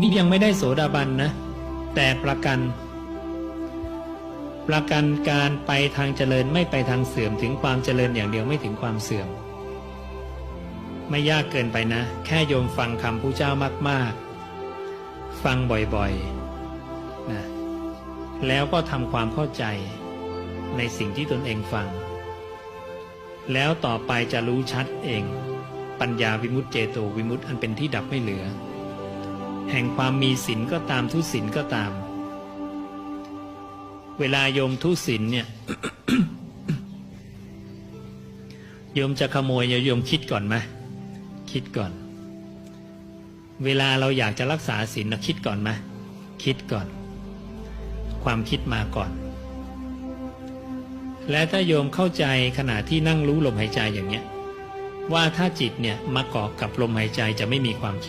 นี่ยังไม่ได้โสดาบันนะ แต่ประกัน ประกันการไปทางเจริญไม่ไปทางเสื่อมถึงความเจริญอย่างเดียวไม่ถึงความเสื่อม ไม่ยากเกินไปนะ แค่โยมฟังคำผู้เจ้ามาก ๆ ฟังบ่อยๆนะแล้วก็ทำความเข้าใจในสิ่งที่ตนเองฟัง แล้วต่อไปจะรู้ชัดเอง ปัญญาวิมุตเจโตวิมุตอันเป็นที่ดับไม่เหลือ แห่งความมีศีลก็ตามทุศีลก็ตาม เวลาโยมทุศีลเนี่ยโยมจะขโมยโยมคิดก่อนไหมคิดก่อน เวลาเราอยากจะรักษาศีลนะคิดก่อนไหมคิดก่อน ความคิดมาก่อน และถ้าโยมเข้าใจขณะที่นั่งรู้ลมหายใจอย่างเนี้ยว่าถ้าจิตเนี่ยมาเกาะกับลมหายใจจะไม่มีความคิด